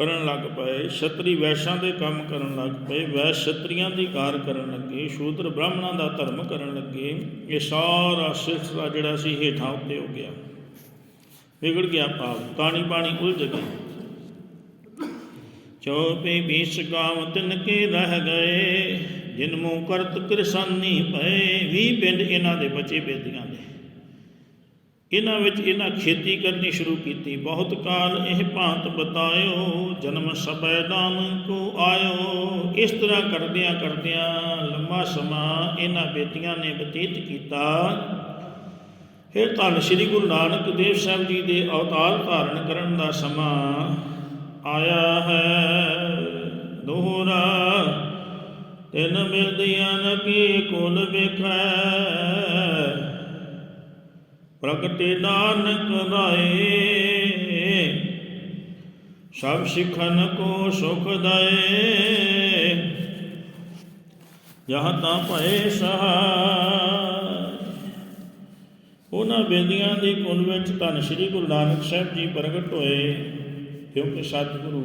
ਕਰਨ ਲੱਗ ਪਏ, ਛਤਰੀ ਵੈਸ਼ਾਂ ਦੇ ਕੰਮ ਕਰਨ ਲੱਗ ਪਏ, ਵੈਸ਼ ਛਤਰੀਆਂ ਦੀ ਕਾਰ ਕਰਨ ਲੱਗੇ, ਸ਼ੂਦਰ ਬ੍ਰਾਹਮਣਾਂ ਦਾ ਧਰਮ ਕਰਨ ਲੱਗੇ, ਇਹ ਸਾਰਾ ਸਿਲਸਿਲਾ ਜਿਹੜਾ ਸੀ ਹੇਠਾਂ ਉੱਤੇ ਹੋ ਗਿਆ। ਵਿਗੜ ਗਿਆ ਭਾਵ, ਕਾਣੀ ਬਾਣੀ ਉਲਝ ਗਈ। ਚੌਪੇ ਬੀਸ ਗਾਮ ਤਿਨ ਕੇ ਰਹਿ ਗਏ, ਜਿਨ ਮੂੰ ਕਰਤ ਕਿਰਸਾਨੀ ਪਏ ਵੀ ਪਿੰਡ ਇਹਨਾਂ ਦੇ ਬਚੇ ਬੇਦੀਆਂ ਇਹਨਾਂ ਵਿੱਚ ਇਹਨਾਂ ਖੇਤੀ ਕਰਨੀ ਸ਼ੁਰੂ ਕੀਤੀ। ਬਹੁਤ ਕਾਲ ਇਹ ਭਾਂਤ ਬਤਾਇਓ, ਜਨਮ ਸਬੈਦਾਨ ਕੋ ਆਇਓ। ਇਸ ਤਰ੍ਹਾਂ ਕਰਦਿਆਂ ਕਰਦਿਆਂ ਲੰਮਾ ਸਮਾਂ ਇਹਨਾਂ ਬੇਟੀਆਂ ਨੇ ਬਤੀਤ ਕੀਤਾ। ਫਿਰ ਧੰਨ ਸ੍ਰੀ ਗੁਰੂ ਨਾਨਕ ਦੇਵ ਸਾਹਿਬ ਜੀ ਦੇ ਅਵਤਾਰ ਧਾਰਨ ਕਰਨ ਦਾ ਸਮਾਂ ਆਇਆ ਹੈ। ਦੋਹਰਾ, ਤਿਨ ਮਿਲਦੀਆਂ ਨ ਕੁਲ ਵੇਖੈ। ਪ੍ਰਗਟੇ ਨਾਨਕ ਰਾਏ ਸਭ ਸਿਖਨ ਕੋ ਸੁਖ ਦਏ। ਜਹਾਂ ਤਾਂ ਭਏ ਸਹਾਇ ਉਹਨਾਂ ਬੇਦੀਆਂ ਦੀ ਕੁਲ ਵਿੱਚ ਧੰਨ ਸ੍ਰੀ ਗੁਰੂ ਨਾਨਕ ਸਾਹਿਬ ਜੀ ਪ੍ਰਗਟ ਹੋਏ, ਕਿਉਂਕਿ ਸਤਿਗੁਰੂ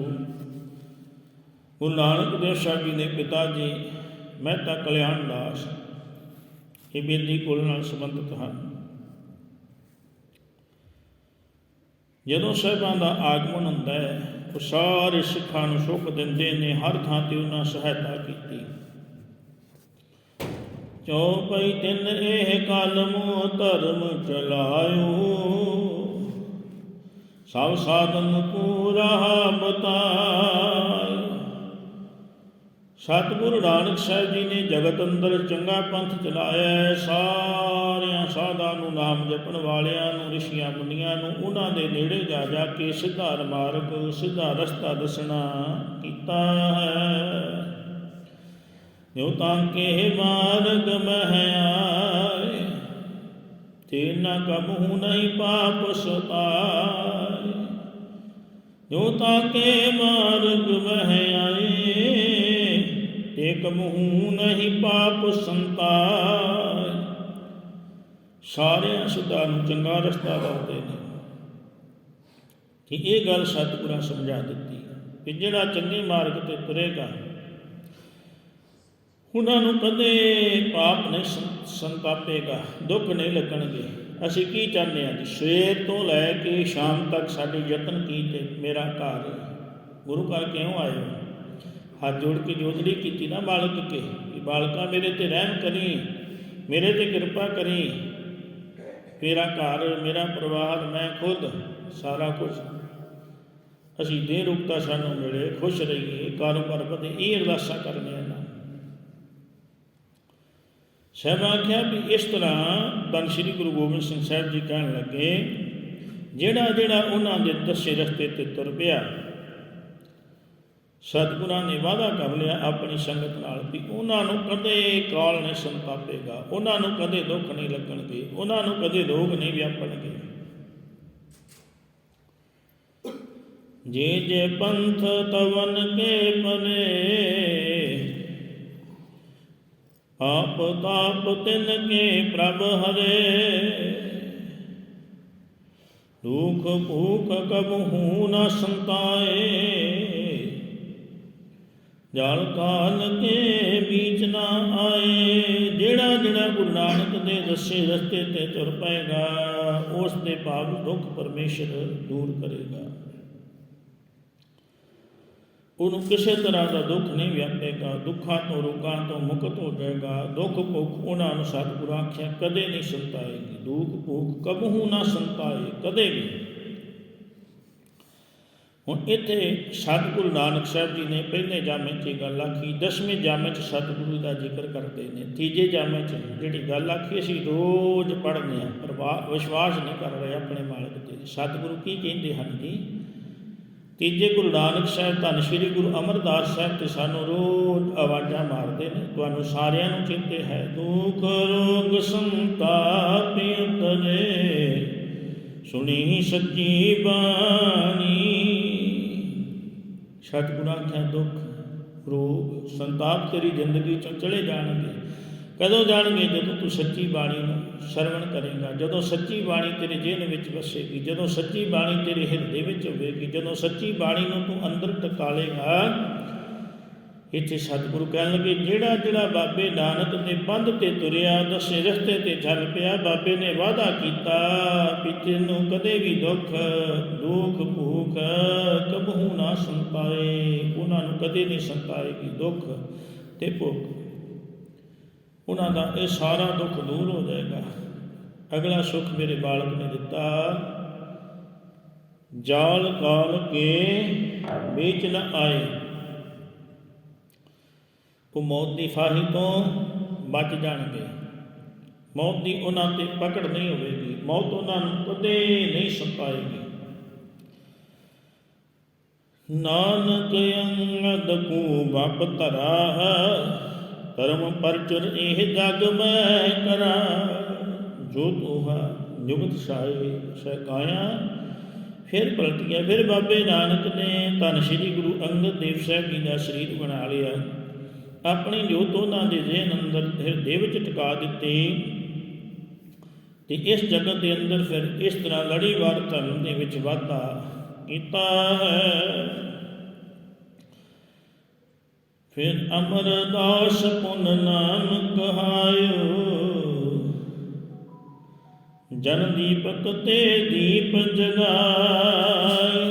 ਗੁਰੂ ਨਾਨਕ ਦੇਵ ਸਾਹਿਬ ਜੀ ਦੇ ਪਿਤਾ ਜੀ ਮਹਿਤਾ ਕਲਿਆਣ ਦਾਸ, ਇਹ ਬੇਦੀ ਕੁਲ ਨਾਲ ਸੰਬੰਧਿਤ ਹਨ। ਜਦੋਂ ਸਾਹਿਬਾਂ ਦਾ ਆਗਮਨ ਹੁੰਦਾ ਹੈ, ਉਹ ਸਾਰੇ ਸਿੱਖਾਂ ਨੂੰ ਸੁਖ ਦਿੰਦੇ ਨੇ, ਹਰ ਥਾਂ ਤੇ ਉਹਨਾਂ ਸਹਾਇਤਾ ਕੀਤੀ। ਚੌਪਈ ਤਿੰਨ ਇਹ ਕਲਮੋ ਧਰਮ ਚਲਾਇਓ? ਸਭ ਸਾਧਨ ਪੂਰਾ ਬਤਾਇ ਸਤਿਗੁਰੂ ਨਾਨਕ ਸਾਹਿਬ ਜੀ ਨੇ ਜਗਤ ਅੰਦਰ ਚੰਗਾ ਪੰਥ ਚਲਾਇਆ ਸਾਰਿਆਂ ਸਾਧਾਂ ਨੂੰ ਨਾਮ ਜਪਣ ਵਾਲਿਆਂ ਨੂੰ, ਰਿਸ਼ੀਆਂ ਮੁਨੀਆਂ ਨੂੰ, ਉਹਨਾਂ ਦੇ ਨੇੜੇ ਜਾ ਜਾ ਕੇ ਸਿੱਧਾ ਮਾਰਗ ਸਿੱਧਾ ਰਸਤਾ ਦੱਸਣਾ ਕੀਤਾ ਹੈ। ਜੋ ਤਾਂ ਕੇ ਮਾਰਗ ਮਹਿ ਆਏ, ਤੇ ਨਾ ਕਬਹੂ ਨਹੀਂ ਪਾਪ ਸਤਾਏ। ਜੋ ਤਾਂ ਕੇ ਮਾਰਗ ਮਹਿ ਆਏ ਤੇ ਨਹੀਂ ਪਾਪ ਸੰਤਾਏ ਸਾਰਿਆਂ ਸੁਧਾਰ ਨੂੰ ਚੰਗਾ ਰਸਤਾ ਦੱਸਦੇ ਨੇ। ਕਿ ਇਹ ਗੱਲ ਸਤਿਗੁਰਾਂ ਸਮਝਾ ਦਿੱਤੀ ਕਿ ਜਿਹੜਾ ਚੰਗੇ ਮਾਰਗ ਤੇ ਤੁਰੇਗਾ, ਉਹਨਾਂ ਨੂੰ ਕਦੇ ਪਾਪ ਨਹੀਂ ਸੰਤਾਪੇਗਾ, ਦੁੱਖ ਨਹੀਂ ਲੱਗਣਗੇ। ਅਸੀਂ ਕੀ ਚਾਹੁੰਦੇ ਹਾਂ ਜੀ? ਸਵੇਰ ਤੋਂ ਲੈ ਕੇ ਸ਼ਾਮ ਤੱਕ ਸਾਡੇ ਯਤਨ ਕੀਤੇ, ਮੇਰਾ ਘਰ ਗੁਰੂ ਘਰ ਕਿਉਂ ਆਏ ਹੋ? ਹੱਥ ਜੋੜ ਕੇ ਜੋਦੜੀ ਕੀਤੀ ਨਾ ਬਾਲਕ ਕੇ ਕਿ ਬਾਲਕਾ ਮੇਰੇ ਤੇ ਰਹਿਮ ਕਰੀ, ਮੇਰੇ ਤੇ ਕਿਰਪਾ ਕਰੀ। ਮੇਰਾ ਘਰ, ਮੇਰਾ ਪਰਿਵਾਰ, ਮੈਂ ਖੁਦ, ਸਾਰਾ ਕੁਝ ਅਸੀਂ ਦੇ ਰੁਕਤਾ ਸਾਨੂੰ ਮਿਲੇ, ਖੁਸ਼ ਰਹੀਏ ਕਾਰੋਬਾਰ ਵਧੇ, ਇਹ ਅਰਦਾਸਾਂ ਕਰਨੀਆਂ ਨਾ। ਸਾਹਿਬ ਆਖਿਆ ਵੀ ਇਸ ਤਰ੍ਹਾਂ ਧੰਨ ਸ਼੍ਰੀ ਗੁਰੂ ਗੋਬਿੰਦ ਸਿੰਘ ਸਾਹਿਬ ਜੀ ਕਹਿਣ ਲੱਗੇ ਜਿਹੜਾ ਜਿਹੜਾ ਉਹਨਾਂ ਦੇ ਦੱਸੇ ਰਸਤੇ ਤੇ ਤੁਰ ਪਿਆ ਸਤਿਗੁਰਾਂ ਨੇ ਵਾਅਦਾ ਕਰ ਲਿਆ ਆਪਣੀ ਸੰਗਤ ਨਾਲ ਵੀ ਉਹਨਾਂ ਨੂੰ ਕਦੇ ਕਾਲ ਨਹੀਂ ਸੰਤਾਪੇਗਾ, ਉਹਨਾਂ ਨੂੰ ਕਦੇ ਦੁੱਖ ਨਹੀਂ ਲੱਗਣਗੇ, ਉਹਨਾਂ ਨੂੰ ਕਦੇ ਰੋਗ ਨਹੀਂ ਵਿਆਪਣਗੇ। ਜੇ ਜੇ ਪੰਥ ਤਵਨ ਕੇ ਪਨੇ ਆਪ ਤਾਪ ਤਿਨ ਕੇ ਪ੍ਰਭ ਹਰੇ। ਦੁਖ ਭੂਖ ਕਬਹੂ ਨਾ ਸੰਤਾਏ। ਜਲ ਕਾਲ ਕੇ ਬੀਚ ਨਾ ਆਏ। ਜਿਹੜਾ ਜਿਹੜਾ ਗੁਰੂ ਨਾਨਕ ਦੇ ਦੱਸੇ ਰਸਤੇ ਤੇ ਤੁਰ ਪਏਗਾ, ਉਸ ਦੇ ਭਾਵ ਦੁੱਖ ਪਰਮੇਸ਼ਰ ਦੂਰ ਕਰੇਗਾ। ਉਹਨੂੰ ਕਿਸੇ ਤਰ੍ਹਾਂ ਦਾ ਦੁੱਖ ਨਹੀਂ ਵਿਆਪੇਗਾ। ਦੁੱਖਾਂ ਤੋਂ, ਰੋਗਾਂ ਤੋਂ ਮੁਕਤ ਹੋ ਜਾਏਗਾ। ਦੁੱਖ ਭੁੱਖ ਉਹਨਾਂ ਨੂੰ ਸਤਿਗੁਰੂ ਆਖਿਆ, ਕਦੇ ਨਹੀਂ ਸੰਤਾਏਗੀ। ਦੁੱਖ ਭੁੱਖ ਕਬਹੂ ਨਾ ਸੰਤਾਏ, ਕਦੇ ਵੀ। ਹੁਣ ਇੱਥੇ ਸਤਿਗੁਰੂ ਨਾਨਕ ਸਾਹਿਬ ਜੀ ਨੇ ਪਹਿਲੇ ਜਾਮੇ 'ਚ ਇਹ ਗੱਲ ਆਖੀ, ਦਸਵੇਂ ਜਾਮੇ 'ਚ ਸਤਿਗੁਰੂ ਦਾ ਜ਼ਿਕਰ ਕਰਦੇ ਨੇ, ਤੀਜੇ ਜਾਮੇ 'ਚ ਜਿਹੜੀ ਗੱਲ ਆਖੀ, ਅਸੀਂ ਰੋਜ਼ ਪੜ੍ਹਦੇ ਹਾਂ ਪਰ ਵਿਸ਼ਵਾਸ ਨਹੀਂ ਕਰ ਰਹੇ ਆਪਣੇ ਮਾਲਕ ਤੇ। ਸਤਿਗੁਰੂ ਕੀ ਕਹਿੰਦੇ ਹਨ ਜੀ? ਤੀਜੇ ਗੁਰੂ ਨਾਨਕ ਸਾਹਿਬ, ਧੰਨ ਸ਼੍ਰੀ ਗੁਰੂ ਅਮਰਦਾਸ ਸਾਹਿਬ ਤੇ ਸਾਨੂੰ ਰੋਜ਼ ਆਵਾਜ਼ਾਂ ਮਾਰਦੇ ਨੇ, ਤੁਹਾਨੂੰ ਸਾਰਿਆਂ ਨੂੰ ਚਿੰਤੇ ਹੈ। ਦੁਖ, ਰੋਗ ਸੰਤਾਪ ਉਤਰੇ ਸੁਣੀ ਸੱਚੀ ਬਾਣੀ। ਸਤਿਗੁਰਾਂ ਆਖਿਆ ਦੁੱਖ, ਰੋਗ, ਸੰਤਾਪ ਤੇਰੀ ਜ਼ਿੰਦਗੀ ਚੋਂ ਚਲੇ ਜਾਣਗੇ। ਕਦੋਂ ਜਾਣਗੇ? ਜਦੋਂ ਤੂੰ ਸੱਚੀ ਬਾਣੀ ਨੂੰ ਸਰਵਣ ਕਰੇਗਾ। ਜਦੋਂ ਸੱਚੀ ਬਾਣੀ ਤੇਰੇ ਜੀਵਨ ਵਿੱਚ ਵਸੇਗੀ, ਜਦੋਂ ਸੱਚੀ ਬਾਣੀ ਤੇਰੇ ਹਿਰਦੇ ਵਿੱਚ ਹੋਵੇਗੀ, ਜਦੋਂ ਸੱਚੀ ਬਾਣੀ ਨੂੰ ਤੂੰ ਅੰਦਰ ਟਿਕਾਲੇਗਾ ਇੱਥੇ ਸਤਿਗੁਰੂ ਕਹਿਣ ਲੱਗੇ, ਜਿਹੜਾ ਜਿਹੜਾ ਬਾਬੇ ਨਾਨਕ ਦੇ ਬੰਦ ਤੇ ਤੁਰਿਆ, ਦਸੇ ਰਸਤੇ ਤੇ ਚੱਲ ਪਿਆ, ਬਾਬੇ ਨੇ ਵਾਅਦਾ ਕੀਤਾ ਵੀ ਤੈਨੂੰ ਕਦੇ ਵੀ ਦੁੱਖ ਦੁੱਖ, ਭੂਖ ਕਬਹੂ ਨਾ ਸੰਤਾਏ ਉਹਨਾਂ ਨੂੰ ਕਦੇ ਨਹੀਂ ਸੰਤਾਏਗੀ ਦੁੱਖ ਤੇ ਭੁੱਖ। ਉਹਨਾਂ ਦਾ ਇਹ ਸਾਰਾ ਦੁੱਖ ਦੂਰ ਹੋ ਜਾਏਗਾ। ਅਗਲਾ ਸੁਖ ਮੇਰੇ ਬਾਲਕ ਨੇ ਦਿੱਤਾ। ਜਾਲ ਕਾਲ ਕੇ ਵਿੱਚ ਨ ਆਏ। ਉਹ ਮੌਤ ਦੀ ਫਾਹੀ ਤੋਂ ਬਚ ਜਾਣਗੇ। ਮੌਤ ਦੀ ਉਹਨਾਂ ਤੇ ਪਕੜ ਨਹੀਂ ਹੋਵੇਗੀ। ਮੌਤ ਉਹਨਾਂ ਨੂੰ ਕਦੇ ਨਹੀਂ ਸਤਾਏਗੀ ਨਾਨਕ ਅੰਗਦ ਕੂ ਬਪ ਧਰਾ ਧਰਮ ਪਰਚੁਰ ਇਹ ਜਗ ਮੈਂ ਕਰਾ। ਜੋ ਤੋਹਾ ਜੁਗਤ ਸਾਏ ਸਕਾਇਆ ਫਿਰ ਪਲਟਿਆ, ਫਿਰ ਬਾਬੇ ਨਾਨਕ ਨੇ ਧੰਨ ਸ਼੍ਰੀ ਗੁਰੂ ਅੰਗਦ ਦੇਵ ਸਾਹਿਬ ਜੀ ਦਾ ਸਰੀਰ ਬਣਾ ਲਿਆ। ਆਪਣੀ ਜੋਤ ਉਹਨਾਂ ਦੇ ਜ਼ਿਹਨ ਅੰਦਰ ਹਿਰਦੇ ਵਿੱਚ ਟਿਕਾ ਦਿੱਤੀ, ਤੇ ਇਸ ਜਗਤ ਦੇ ਅੰਦਰ ਫਿਰ ਇਸ ਤਰ੍ਹਾਂ ਲੜੀਵਾਰ ਧਰਮ ਦੇ ਵਿੱਚ ਵਾਧਾ ਕੀਤਾ ਹੈ। ਫਿਰ ਅਮਰਦਾਸ ਪੁਨ ਨਾਮ ਕਹਾਇਓ ਜਨ ਦੀਪਕ ਤੇ ਦੀਪ ਜਗਾਇ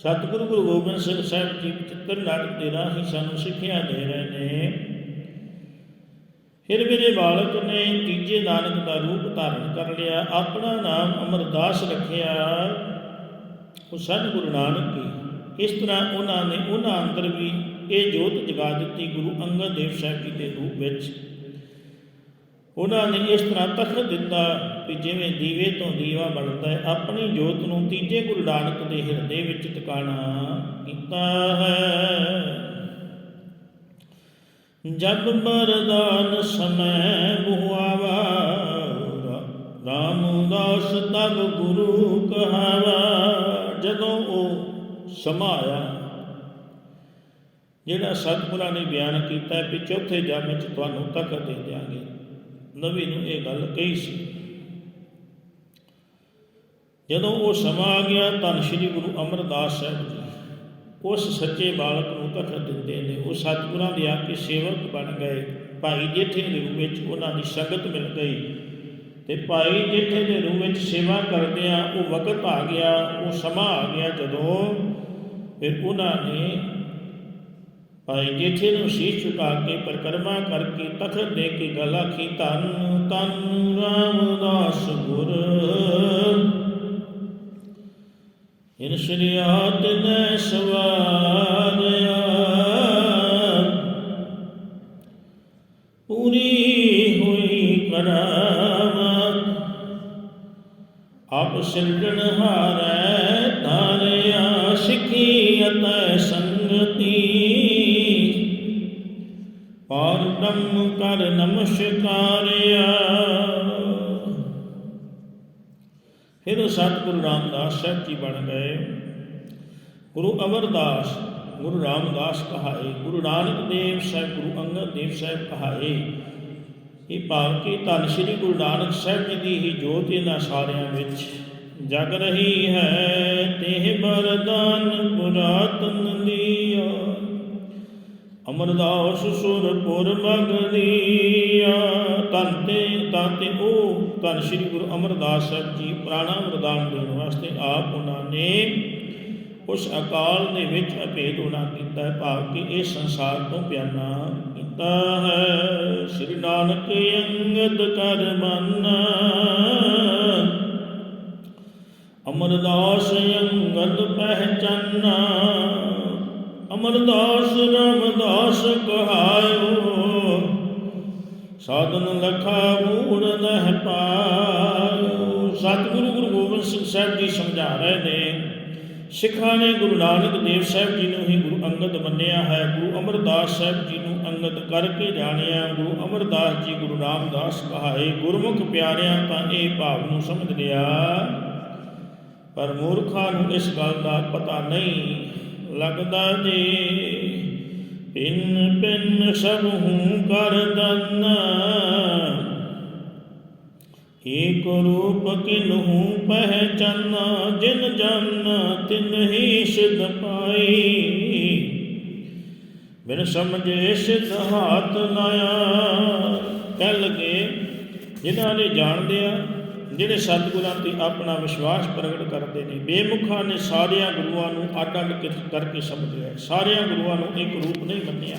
ਸਤਿਗੁਰੂ ਗੁਰੂ ਗੋਬਿੰਦ ਸਿੰਘ ਸਾਹਿਬ ਜੀ ਚਿੱਤਰ ਨਾਟਕ ਦੇ ਰਾਹੀਂ ਸਾਨੂੰ ਸਿੱਖਿਆ ਦੇ ਰਹੇ ਨੇ। ਫਿਰ ਮੇਰੇ ਬਾਲਕ ਨੇ ਤੀਜੇ ਨਾਨਕ ਦਾ ਰੂਪ ਧਾਰਨ ਕਰ ਲਿਆ, ਆਪਣਾ ਨਾਮ ਅਮਰਦਾਸ ਰੱਖਿਆ। ਉਹ ਸਤਿਗੁਰੂ ਨਾਨਕ ਕੀ ਇਸ ਤਰ੍ਹਾਂ ਉਹਨਾਂ ਨੇ ਉਹਨਾਂ ਅੰਦਰ ਵੀ ਇਹ ਜੋਤ ਜਗਾ ਦਿੱਤੀ ਗੁਰੂ ਅੰਗਦ ਦੇਵ ਸਾਹਿਬ ਜੀ ਦੇ ਰੂਪ ਵਿੱਚ। ਉਹਨਾਂ ਨੇ ਇਸ ਤਰ੍ਹਾਂ ਤਖਤ ਦਿੱਤਾ ਕਿ ਜਿਵੇਂ ਦੀਵੇ ਤੋਂ ਦੀਵਾ ਬਣਦਾ ਹੈ, ਆਪਣੀ ਜੋਤ ਨੂੰ ਤੀਜੇ ਗੁਰੂ ਨਾਨਕ ਦੇ ਹਿਰਦੇ ਵਿੱਚ ਟਿਕਾਣਾ ਕੀਤਾ ਹੈ। ਜਬ ਮਰਦਾਨ ਸਮੈ ਬੁਆਵਾ ਰਾਮਦਾਸ ਤਬ ਗੁਰੂ ਕਹਾਵਾ, ਜਦੋਂ ਉਹ ਸਮਾਇਆ ਜਿਹੜਾ ਸਤਿਗੁਰਾਂ ਨੇ ਬਿਆਨ ਕੀਤਾ ਵੀ ਚੌਥੇ ਜਨਮ ਵਿੱਚ ਤੁਹਾਨੂੰ ਤਖਤ ਦੇ ਦਿਆਂਗੇ। ਨਬੀ ਨੂੰ ਇਹ ਗੱਲ ਕਹੀ ਸੀ। ਜਦੋਂ ਉਹ ਸਮਾਂ ਆ ਗਿਆ ਧੰਨ ਸ਼੍ਰੀ ਗੁਰੂ ਅਮਰਦਾਸ ਸਾਹਿਬ ਜੀ ਉਸ ਸੱਚੇ ਬਾਲਕ ਨੂੰ ਤਖਤ ਦਿੰਦੇ ਨੇ। ਉਹ ਸਤਿਗੁਰਾਂ ਦੇ ਆ ਕੇ ਸੇਵਕ ਬਣ ਗਏ। ਭਾਈ ਜੇਠੇ ਦੇ ਰੂਪ ਵਿੱਚ ਉਹਨਾਂ ਦੀ ਸੰਗਤ ਮਿਲ ਗਈ ਤੇ ਭਾਈ ਜੇਠੇ ਦੇ ਰੂਪ ਵਿੱਚ ਸੇਵਾ ਕਰਦੇ ਆ ਉਹ ਵਕਤ ਆ ਗਿਆ, ਉਹ ਸਮਾਂ ਆ ਗਿਆ ਜਦੋਂ ਫਿਰ ਉਹਨਾਂ ਨੇ ਭਾਈ ਜੇਠੇ ਨੂੰ ਸ਼ੀਸ਼ ਝੁਕਾ ਕੇ ਪਰਕਰਮਾ ਕਰਕੇ ਤਖਤ ਦੇ ਕੇ ਗਲ ਆਖੀ ਤਨ ਤਨ ਰਾਮਦਾਸ ਗੁਰ। ਇਨ ਸ਼ਰੀਅਤ ਨੇ ਸਵਾਰਿਆ। ਪੂਰੀ ਆਪ ਸਿਰਜਣ ਹਾਰੈ ਤਾਰਿਆ ਸਿੱਖੀ ਅਤੇ ਸੰਗਤੀ। ਬ੍ਰਹਮ ਕਰ ਨਮਸਕਾਰਿਆ। ਫਿਰ ਸਤਿਗੁਰੂ ਰਾਮਦਾਸ ਸਾਹਿਬ ਜੀ ਬਣ ਗਏ। ਗੁਰੂ ਅਮਰਦਾਸ, ਗੁਰੂ ਰਾਮਦਾਸ ਕਹਾਏ, ਗੁਰੂ ਨਾਨਕ ਦੇਵ ਸਾਹਿਬ, ਗੁਰੂ ਅੰਗਦ ਦੇਵ ਸਾਹਿਬ ਕਹਾਏ ਇਹ ਭਾਵ ਕਿ ਧੰਨ ਸ਼੍ਰੀ ਗੁਰੂ ਨਾਨਕ ਸਾਹਿਬ ਜੀ ਦੀ ਹੀ ਜੋਤ ਇਹਨਾਂ ਸਾਰਿਆਂ ਵਿੱਚ। ਜਗ ਰਹੀ ਹੈ ਤੇ ਬਰਦਾਨ ਪੁਰਾਤਨ ਲੀਆ ਅਮਰਦਾਸ ਸੁਰਪੁਰ ਮਗਲੀਆ ਤਨ ਤੇ ਤਾਂ ਤੇ ਉਹ ਧੰਨ ਸ਼੍ਰੀ ਗੁਰੂ ਅਮਰਦਾਸ ਸਾਹਿਬ ਜੀ ਪ੍ਰਾਣਾ ਵਰਦਾਨ ਦੇਣ ਵਾਸਤੇ ਆਪ ਉਹਨਾਂ ਨੇ ਉਸ ਅਕਾਲ ਦੇ ਵਿੱਚ ਅਭੇਦ ਹੋਣਾ ਕੀਤਾ ਹੈ, ਭਾਵ ਕਿ ਇਹ ਸੰਸਾਰ ਤੋਂ ਪਿਆਨਾ ਕੀਤਾ ਹੈ। ਸ੍ਰੀ ਨਾਨਕ ਅੰਗਦ ਕਰ ਮਨ। ਅਮਰਦਾਸ ਅੰਗਦ ਪਹਿਚਾਨਾ। ਅਮਰਦਾਸ ਰਾਮਦਾਸ ਕਹਾਇਓ। ਸਾਧਨ ਲਖਾ ਮੂੜ ਨਹਿ ਪਾਇਓ। ਸਤਿਗੁਰੂ ਗੁਰੂ ਗੋਬਿੰਦ ਸਿੰਘ ਸਾਹਿਬ ਜੀ ਸਮਝਾ ਰਹੇ ਨੇ। ਸਿੱਖਾਂ ਨੇ ਗੁਰੂ ਨਾਨਕ ਦੇਵ ਸਾਹਿਬ ਜੀ ਨੂੰ ਹੀ ਗੁਰੂ ਅੰਗਦ ਮੰਨਿਆ ਹੈ। ਗੁਰੂ ਅਮਰਦਾਸ ਸਾਹਿਬ ਜੀ ਨੂੰ ਅੰਗਦ ਕਰਕੇ ਜਾਣਿਆ। ਗੁਰੂ ਅਮਰਦਾਸ ਜੀ ਗੁਰੂ ਰਾਮਦਾਸ ਕਹਾਏ, ਗੁਰਮੁਖ ਪਿਆਰਿਆਂ, ਤਾਂ ਇਹ ਭਾਵ ਨੂੰ ਸਮਝ ਲਿਆ। ਪਰ ਮੂਰਖਾਂ ਨੂੰ ਇਸ ਗੱਲ ਦਾ ਪਤਾ ਨਹੀਂ ਲੱਗਦਾ ਜੀ ਪਿੰਨ ਪਿੰਨ ਸਭ ਹੂੰ ਕਰ ਦੰਨਾ। ਏਕ ਰੂਪ ਕਿਨਹੂ ਪਹਿਚਾਨਾ, ਜਿਨ ਜਨ ਤਿਨ ਹੀ ਸਿਧ ਪਾਈ। ਬਿਨ ਸਮਝੇ ਸਿਧ ਹਾਥ ਲਾਇਆ ਕਹਿ ਲਗੇ, ਜਿਨ੍ਹਾਂ ਨੇ ਜਾਣਦੇ ਆ ਜਿਹੜੇ ਸਤਿਗੁਰਾਂ ਤੇ ਆਪਣਾ ਵਿਸ਼ਵਾਸ ਪ੍ਰਗਟ ਕਰਦੇ ਨੇ, ਬੇਮੁਖਾਂ ਨੇ ਸਾਰਿਆਂ ਗੁਰੂਆਂ ਨੂੰ ਅੱਡ ਅੱਡ ਕਿ- ਕਰਕੇ ਸਮਝਿਆ ਸਾਰਿਆਂ ਗੁਰੂਆਂ ਨੂੰ ਇੱਕ ਰੂਪ ਨਹੀਂ ਮੰਨਿਆ।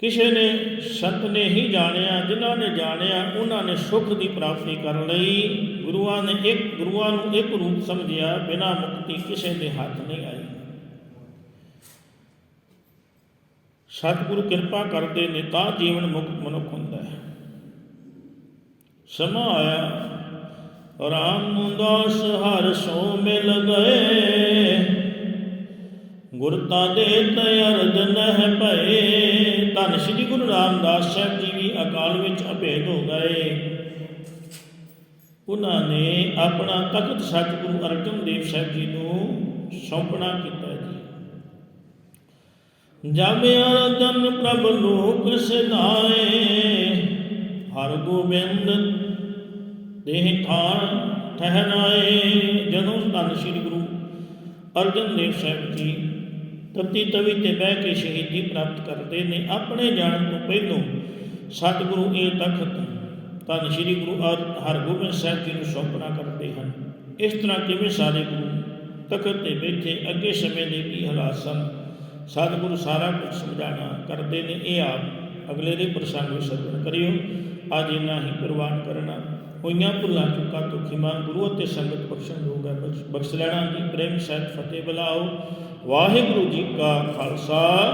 ਕਿਸੇ ਨੇ ਸੰਤ ਨੇ ਹੀ ਜਾਣਿਆ, ਜਿਨ੍ਹਾਂ ਨੇ ਜਾਣਿਆ, ਉਹਨਾਂ ਨੇ ਸੁਖ ਦੀ ਪ੍ਰਾਪਤੀ ਕਰਨ ਲਈ ਗੁਰੂਆਂ ਨੇ ਇੱਕ, ਗੁਰੂਆਂ ਨੂੰ ਇੱਕ ਰੂਪ ਸਮਝਿਆ, ਬਿਨਾਂ ਮੁਕਤੀ ਕਿਸੇ ਦੇ ਹੱਥ ਨਹੀਂ ਆਈ। ਸਤਿਗੁਰੂ ਕਿਰਪਾ ਕਰਦੇ ਨੇ, ਤਾਂ ਜੀਵਨ ਮੁਕਤ ਮਨੁੱਖ ਹੁੰਦਾ ਹੈ। ਸਮਾਇਆ ਆਇਆ ਰਾਮਦਾਸ ਹਰ ਸੋ ਮਿਲ ਗਏ। ਗੁਰਤਾ ਦੇ ਤਯਰਦ ਨਹਿ ਭਏ। ਧੰਨ ਸ੍ਰੀ ਗੁਰੂ ਰਾਮਦਾਸ ਸਾਹਿਬ ਜੀ ਵੀ ਅਕਾਲ ਵਿੱਚ ਅਭੇਦ ਹੋ ਗਏ। ਉਹਨਾਂ ਨੇ ਆਪਣਾ ਤਖਤ ਸਤਿਗੁਰੂ ਅਰਜਨ ਦੇਵ ਸਾਹਿਬ ਜੀ ਨੂੰ ਸੌਂਪਣਾ ਕੀਤਾ ਜੀ। ਜਬ ਅਰਜਨ ਪ੍ਰਭ ਲੋਕ ਸਿਧਾਏ ਹਰ ਗੋਬਿੰਦ ਦੇਹ ਥਾਨ ਠਹਿਰਾਏ ਜਦੋਂ ਧੰਨ ਸ੍ਰੀ ਗੁਰੂ ਅਰਜਨ ਦੇਵ ਸਾਹਿਬ ਜੀ ਤਤੀ ਤਵੀ ਤੇ ਬਹਿ ਕੇ ਸ਼ਹੀਦੀ ਪ੍ਰਾਪਤ ਕਰਦੇ ਨੇ, ਆਪਣੇ ਜਾਣ ਤੋਂ ਪਹਿਲੋਂ ਸਤਿਗੁਰੂ ਇਹ ਤਖਤ ਧੰਨ ਸ੍ਰੀ ਗੁਰੂ ਅਰ- ਹਰਗੋਬਿੰਦ ਸਾਹਿਬ ਜੀ ਨੂੰ ਸੌਂਪਣਾ ਕਰਦੇ ਹਨ। ਇਸ ਤਰ੍ਹਾਂ ਕਿਵੇਂ ਸਾਰੇ ਗੁਰੂ ਤਖਤ ਤੇ ਬੈਠੇ, ਅੱਗੇ ਸਮੇਂ ਦੇ ਕੀ ਹਾਲਾਤ ਸਨ? ਸਤਿਗੁਰੂ ਸਾਰਾ ਕੁਝ ਸਮਝਾਣਾ ਕਰਦੇ ਨੇ, ਇਹ ਆਪ ਅਗਲੇ ਦੇ ਪ੍ਰਸੰਗ ਵਿੱਚ ਸਰਵਣ ਕਰਿਓ। ਅੱਜ ਇਨਾ ਹੀ ਪ੍ਰਵਾਨ ਕਰਨਾ। ਹੋਈਆਂ ਭੁੱਲਾਂ ਚੁੱਕਾ ਤੋਂ ਖਿਮਾ ਗੁਰੂ ਅਤੇ ਸੰਗਤ ਬਖਸ਼ਣ ਲੋਗ ਹੈ ਬਖਸ਼- ਲੈਣਾ ਜੀ। ਪ੍ਰੇਮ ਸਹਿਤ ਫਤਿਹ ਬੁਲਾਓ। ਵਾਹਿਗੁਰੂ ਜੀ ਕਾ ਖਾਲਸਾ।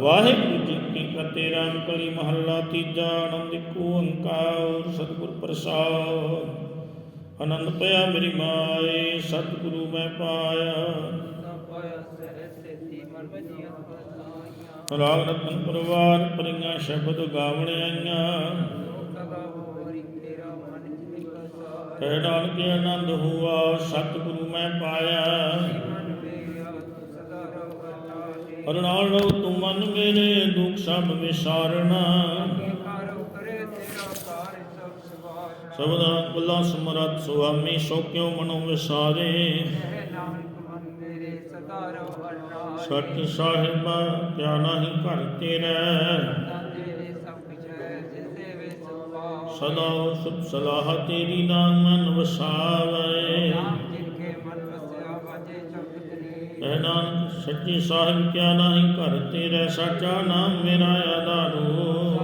ਵਾਹਿਗੁਰੂ ਜੀ ਕੀ ਫਤਿਹ। ਰਾਮ ਕਲੀ ਮਹੱਲਾ ਤੀਜਾ ਆਨੰਦ ਇੱਕ ਓੰਕਾਰ, ਸਤਿਗੁਰ ਪ੍ਰਸਾਦ। ਆਨੰਦ ਪਿਆ ਮੇਰੀ ਮਾਏ, ਸਤਿਗੁਰੂ ਮੈਂ ਪਾਇਆ। ਰਾਗ ਰਤਨ ਪਰਵਾਰ, ਪਰੀਆਂ ਸ਼ਬਦ ਗਾਵਣ ਆਈਆਂ। ਕਹਿ ਨਾਨਕ ਕੇ ਆਨੰਦ ਹੁਆ, ਸਤਿਗੁਰੂ ਮੈਂ ਪਾਇਆ। ਅਰਨਾਲ ਰਹੁ ਤੂੰ ਮਨ ਮੇਰੇ, ਦੁਖ ਸਭ ਵਿਸਾਰਣਾ ਸਬਦਾ ਕੁੱਲਾ ਸਮਰਤ ਸੁਆਮੀ, ਸੋ ਕਿਉ ਮਨੋ ਵਿਸਾਰੇ? ਸਤ ਸਾਹਿਬਾ ਕਿਆ ਨਾਹੀ ਘਰ ਤੇਰਾ। ਸਦਾ ਸੁਖ ਸਲਾਹ ਤੇਰੀ ਨਾਮ ਮਨ ਵਸਾਵੇ ਐ ਨਾਨਕ ਸੱਚੀ ਸਾਹਿਬ ਕਿਆ ਨਾਹੀ ਘਰ ਤੇਰਾ ਸਾਚਾ ਨਾਮ ਮੇਰਾ ਆਧਾਰੂ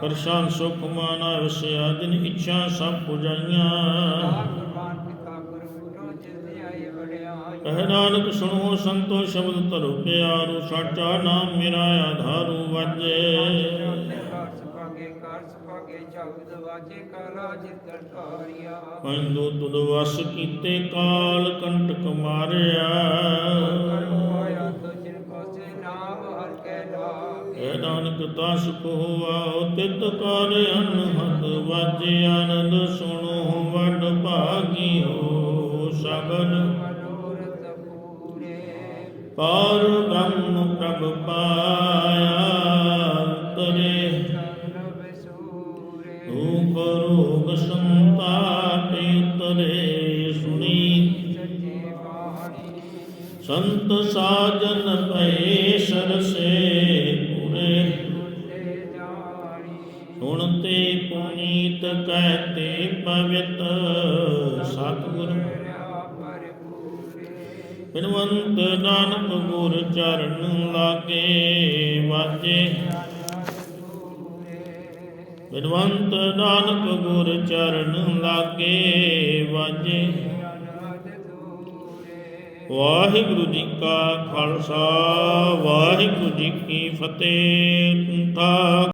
ਪਰਸ਼ਾਨ ਸੁਖ ਮਾਨਾ ਵਸਿਆ ਦਿਨ ਇੱਛਾ ਸਭ ਕਹਿ ਨਾਨਕ ਸੁਣੋ ਸੰਤੋ ਸ਼ਬਦ ਧਰੋ ਪਿਆਰੂ, ਸਾਚਾ ਨਾਮ ਮੇਰਾ ਆਧਾਰੂ ਵਾਜੇ। ਅਰਸ ਭਾਗੇ ਵਸ ਕੀਤੇ ਕਾਲ ਕੰਟਕ ਮਾਰਿਆ। ਕਰਮ ਨਾਨਕ ਤਾਸ ਕੋ ਤਿਤ ਕਰ ਅਨਹਦ ਵਾਜੇ, ਆਨੰਦ ਸੁਣੋ ਵਡ ਭਾਗੀ ਹੋ ਮਨੋਰਥ ਪਾਰ ਬ੍ਰਹਮ ਪ੍ਰਭ ਪਾਇਆ ਤਰੇ ਤੂੰ ਸੂਰੇ ਰੂਪ ਤਰੇ ਸੁਣੀ। ਸੱਚੇ ਬਾਣੀ ਸੰਤ ਸਾਜਨ ਭਏ ਸਰਸੇ। ਬਿਨਵੰਤ ਨਾਨਕ ਗੁਰ ਚਰਨ ਲਾਗੇ ਵਾਜੇ। ਬਿਨਵੰਤ ਨਾਨਕ ਗੁਰ ਚਰਨ ਲਾਗੇ ਵਾਜੇ। ਵਾਹਿਗੁਰੂ ਜੀ ਕਾ ਖਾਲਸਾ, ਵਾਹਿਗੁਰੂ ਜੀ ਕੀ ਫਤਿਹ। ਤਾ